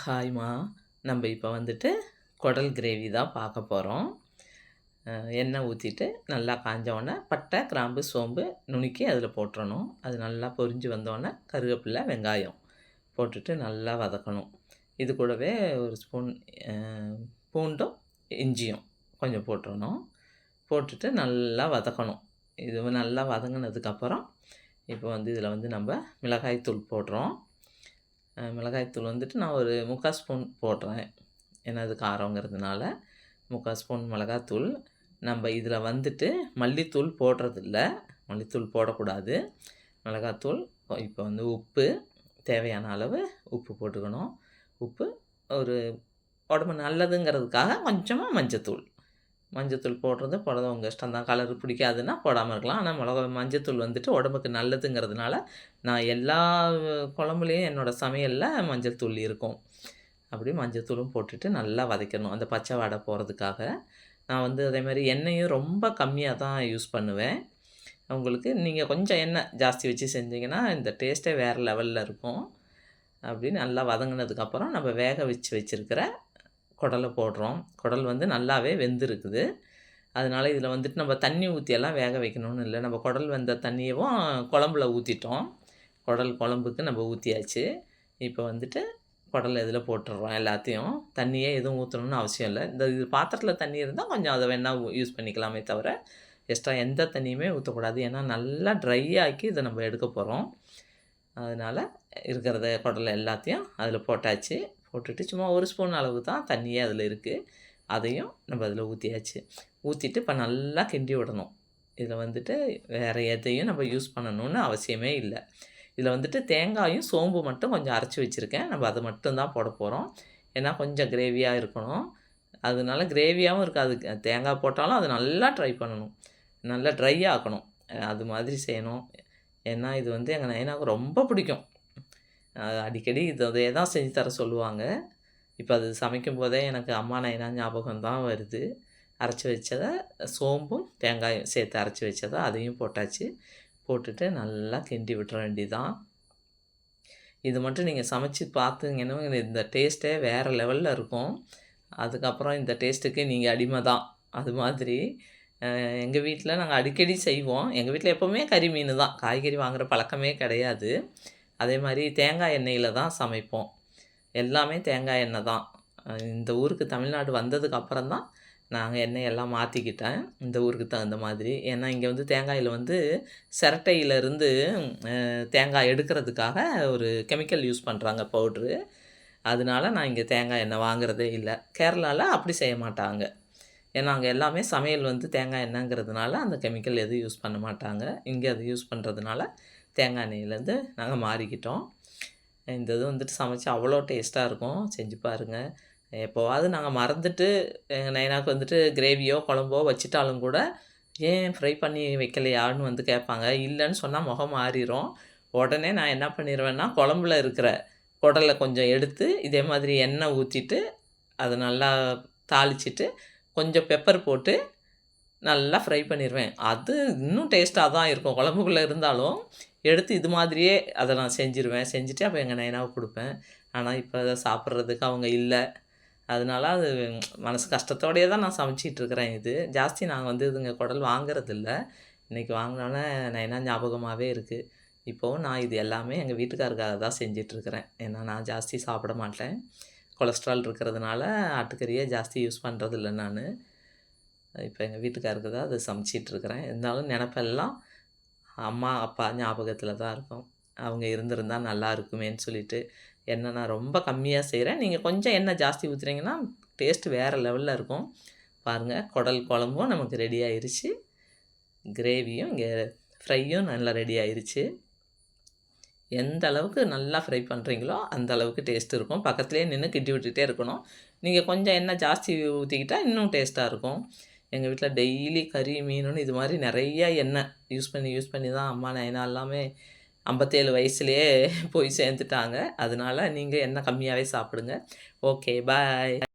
ஹாய்மா நம்ம இப்போ வந்துட்டு குடல் கிரேவி தான் பார்க்க போகிறோம் எண்ணெய் ஊற்றிட்டு நல்லா காஞ்சோடனே பட்டை கிராம்பு சோம்பு நுணுக்கி அதில் போட்டுறணும். அது நல்லா பொரிஞ்சு வந்தோடனே கருவேப்பிலை வெங்காயம் போட்டுட்டு நல்லா வதக்கணும். இது கூடவே ஒரு ஸ்பூன் பூண்டும் இஞ்சியும் கொஞ்சம் போட்டுறணும். போட்டுட்டு நல்லா வதக்கணும். இது நல்லா வதங்கினதுக்கப்புறம் இப்போ வந்து இதில் வந்து நம்ம மிளகாய் தூள் போடுறோம். மிளகாய்த்தூள் வந்துட்டு நான் ஒரு முக்கால் ஸ்பூன் போடுறேன். ஏன்னா அது காரங்கிறதுனால முக்கால் ஸ்பூன் மிளகாத்தூள் நம்ம இதில் வந்துட்டு மல்லித்தூள் போடுறதில்ல. மல்லித்தூள் போடக்கூடாது. மிளகாத்தூள் இப்போ வந்து உப்பு தேவையான அளவு உப்பு போட்டுக்கணும். உப்பு ஒரு உடம்பு நல்லதுங்கிறதுக்காக கொஞ்சமாக மஞ்சத்தூள். மஞ்சத்தூள் போடுறது போடுறது உங்கள் இஷ்டம் தான். கலர் பிடிக்காதுன்னா போடாமல் இருக்கலாம். ஆனால் மிளகா மஞ்சத்தூள் வந்துட்டு உடம்புக்கு நல்லதுங்கிறதுனால நான் எல்லா குழம்புலேயும் என்னோடய சமையலில் மஞ்சள் தூள் இருக்கும். அப்படி மஞ்சத்தூளும் போட்டுட்டு நல்லா வதக்கணும். அந்த பச்சை வாடை போகிறதுக்காக நான் வந்து அதே மாதிரி எண்ணெயும் ரொம்ப கம்மியாக தான் யூஸ் பண்ணுவேன். உங்களுக்கு நீங்கள் கொஞ்சம் எண்ணெய் ஜாஸ்தி வச்சு செஞ்சிங்கன்னா இந்த டேஸ்ட்டே வேறு லெவலில் இருக்கும். அப்படி நல்லா வதங்கினதுக்கப்புறம் நம்ம வேக வச்சு வச்சுருக்கிற குடலை போடுறோம். குடல் வந்து நல்லாவே வெந்திருக்குது. அதனால் இதில் வந்துட்டு நம்ம தண்ணி ஊற்றியெல்லாம் வேக வைக்கணும்னு இல்லை. நம்ம குடல் வெந்த தண்ணியவும் குழம்புல ஊற்றிட்டோம் குடல் குழம்புக்கு நம்ம ஊற்றியாச்சு இப்போ வந்துட்டு குடல் இதில் போட்டுடுறோம் எல்லாத்தையும். தண்ணியே எதுவும் ஊற்றணும்னு அவசியம் இல்லை. இந்த இது பாத்திரத்தில் தண்ணி இருந்தால் கொஞ்சம் அதை வேணால் யூஸ் பண்ணிக்கலாமே தவிர எக்ஸ்ட்ரா எந்த தண்ணியுமே ஊற்றக்கூடாது ஏன்னா நல்லா ட்ரை ஆக்கி இதை நம்ம எடுக்க போகிறோம் அதனால் இருக்கிறத குடலை எல்லாத்தையும் அதில் போட்டாச்சு. போட்டுட்டு சும்மா ஒரு ஸ்பூன் அளவு தான் தண்ணியே அதில் இருக்குது அதையும் நம்ம அதில் ஊற்றியாச்சு ஊற்றிட்டு இப்போ நல்லா கிண்டி விடணும். இதில் வந்துட்டு வேறு எதையும் நம்ம யூஸ் பண்ணணும்னு அவசியமே இல்லை. இதில் வந்துட்டு தேங்காயும் சோம்பு மட்டும் கொஞ்சம் அரைச்சி வச்சுருக்கேன். நம்ம அதை மட்டும்தான் போட போகிறோம் ஏன்னா கொஞ்சம் கிரேவியாக இருக்கணும். அதனால கிரேவியாகவும் இருக்காது. தேங்காய் போட்டாலும் அது நல்லா ட்ரை பண்ணணும். நல்லா ட்ரை ஆக்கணும். அது மாதிரி செய்யணும். ஏன்னா இது வந்து எங்கள் நயனாவுக்கு ரொம்ப பிடிக்கும். அடிக்கடி இது அதே தான் செஞ்சு தர சொல்லுவாங்க. இப்போ அது சமைக்கும் போதே எனக்கு அம்மா நைனா ஞாபகம் தான் வருது. அரைச்சி வச்சதை சோம்பும் தேங்காயும் சேர்த்து அரைச்சி வச்சதை அதையும் போட்டாச்சு. போட்டுட்டு நல்லா கிண்டி விட்டுற வேண்டிதான் இது மட்டும் நீங்கள் சமைச்சு பார்த்துங்கன்னா இந்த டேஸ்ட்டே வேறு லெவலில் இருக்கும். அதுக்கப்புறம் இந்த டேஸ்ட்டுக்கு நீங்கள் அடிமை தான். அது மாதிரி எங்கள் வீட்டில் நாங்கள் அடிக்கடி செய்வோம். எங்கள் வீட்டில் எப்போவுமே கறி மீன் தான். காய்கறி வாங்குகிற பழக்கமே கிடையாது. அதே மாதிரி தேங்காய் எண்ணெயில் தான் சமைப்போம். எல்லாமே தேங்காய் எண்ணெய் தான். இந்த ஊருக்கு தமிழ்நாடு வந்ததுக்கு அப்புறம் தான் நாங்கள் எண்ணெய் எல்லாம் மாற்றிக்கிட்டேன் இந்த ஊருக்கு தகுந்த மாதிரி. ஏன்னா இங்கே வந்து தேங்காயில் வந்து சிரட்டையிலேருந்து தேங்காய் எடுக்கிறதுக்காக ஒரு கெமிக்கல் யூஸ் பண்ணுறாங்க பவுட்ரு. அதனால நான் இங்கே தேங்காய் எண்ணெய் வாங்குறதே இல்லை. கேரளாவில் அப்படி செய்ய மாட்டாங்க. ஏன்னா அங்கே எல்லாமே சமையல் வந்து தேங்காய் எண்ணெய்ங்கிறதுனால அந்த கெமிக்கல் எதுவும் யூஸ் பண்ண மாட்டாங்க. இங்கே அது யூஸ் பண்ணுறதுனால தேங்காய் எண்ணெயிலேருந்து நாங்கள் மாறிக்கிட்டோம். இந்த இது வந்துட்டு சமைச்சு அவ்வளோ டேஸ்ட்டாக இருக்கும். செஞ்சு பாருங்கள் எப்போவாவது நாங்கள் மறந்துட்டு எங்கள் நைனாக்கு வந்துட்டு கிரேவியோ குழம்போ வச்சிட்டாலும் கூட ஏன் ஃப்ரை பண்ணி வைக்கலையான்னு வந்து கேட்பாங்க. இல்லைன்னு சொன்னால் முகம் மாறிடும் உடனே நான் என்ன பண்ணிடுவேன்னா குழம்புல இருக்கிற குடலை கொஞ்சம் எடுத்து இதே மாதிரி எண்ணெய் ஊற்றிட்டு அதை நல்லா தாளிச்சிட்டு கொஞ்சம் பெப்பர் போட்டு நல்லா ஃப்ரை பண்ணிடுவேன் அது இன்னும் டேஸ்ட்டாக தான் இருக்கும். குழம்புக்குள்ளே இருந்தாலும் எடுத்து இது மாதிரியே அதை நான் செஞ்சுருவேன். செஞ்சுட்டு அப்போ எங்கள் நைனாவை கொடுப்பேன். ஆனால் இப்போ அதை சாப்பிட்றதுக்கு அவங்க இல்லை. அதனால அது மனசு கஷ்டத்தோடையே தான் நான் சமைச்சிட்ருக்கிறேன் இது. ஜாஸ்தி நாங்கள் வந்து இதுங்க குடல் வாங்குறதில்ல. இன்றைக்கி வாங்கினோன்னே நைனா ஞாபகமாகவே இருக்குது இப்போவும் நான் இது எல்லாமே எங்கள் வீட்டுக்காருக்காக தான் செஞ்சிட்ருக்கிறேன் ஏன்னா நான் ஜாஸ்தி சாப்பிட மாட்டேன். கொலஸ்ட்ரால் இருக்கிறதுனால ஆட்டுக்கறியை ஜாஸ்தி யூஸ் பண்ணுறதில்ல நான். இப்போ எங்கள் வீட்டுக்காருக்கு தான் அதை சமைச்சிட்ருக்கிறேன் இருந்தாலும் நினப்பெல்லாம் அம்மா அப்பா ஞாபகத்தில் தான் இருக்கும். அவங்க இருந்திருந்தால் நல்லா இருக்குமேன்னு சொல்லிட்டு. எண்ணெய் நான் ரொம்ப கம்மியாக செய்கிறேன் நீங்கள் கொஞ்சம் எண்ணெய் ஜாஸ்தி ஊற்றுறீங்கன்னா டேஸ்ட்டு வேறு லெவலில் இருக்கும். பாருங்கள் குடல் குழம்பும் நமக்கு ரெடி ஆயிடுச்சு கிரேவியும் இங்கே ஃப்ரையும் நல்லா ரெடி ஆயிடுச்சு எந்த அளவுக்கு நல்லா ஃப்ரை பண்ணுறீங்களோ அந்த அளவுக்கு டேஸ்ட் இருக்கும். பக்கத்துலேயே நின்று கிட்டி விட்டுகிட்டே இருக்கணும். நீங்கள் கொஞ்சம் எண்ணெய் ஜாஸ்தி ஊற்றிக்கிட்டால் இன்னும் டேஸ்ட்டாக இருக்கும். எங்கள் வீட்டில் டெய்லி கறி மீனுன்னு இது மாதிரி நிறையா எண்ணெய் யூஸ் பண்ணி யூஸ் பண்ணி தான் அம்மா நைனா எல்லாமே ஐம்பத்தேழு வயசுலேயே போய் சேர்ந்துட்டாங்க. அதனால் நீங்கள் எண்ணெய் கம்மியாகவே சாப்பிடுங்க. Okay bye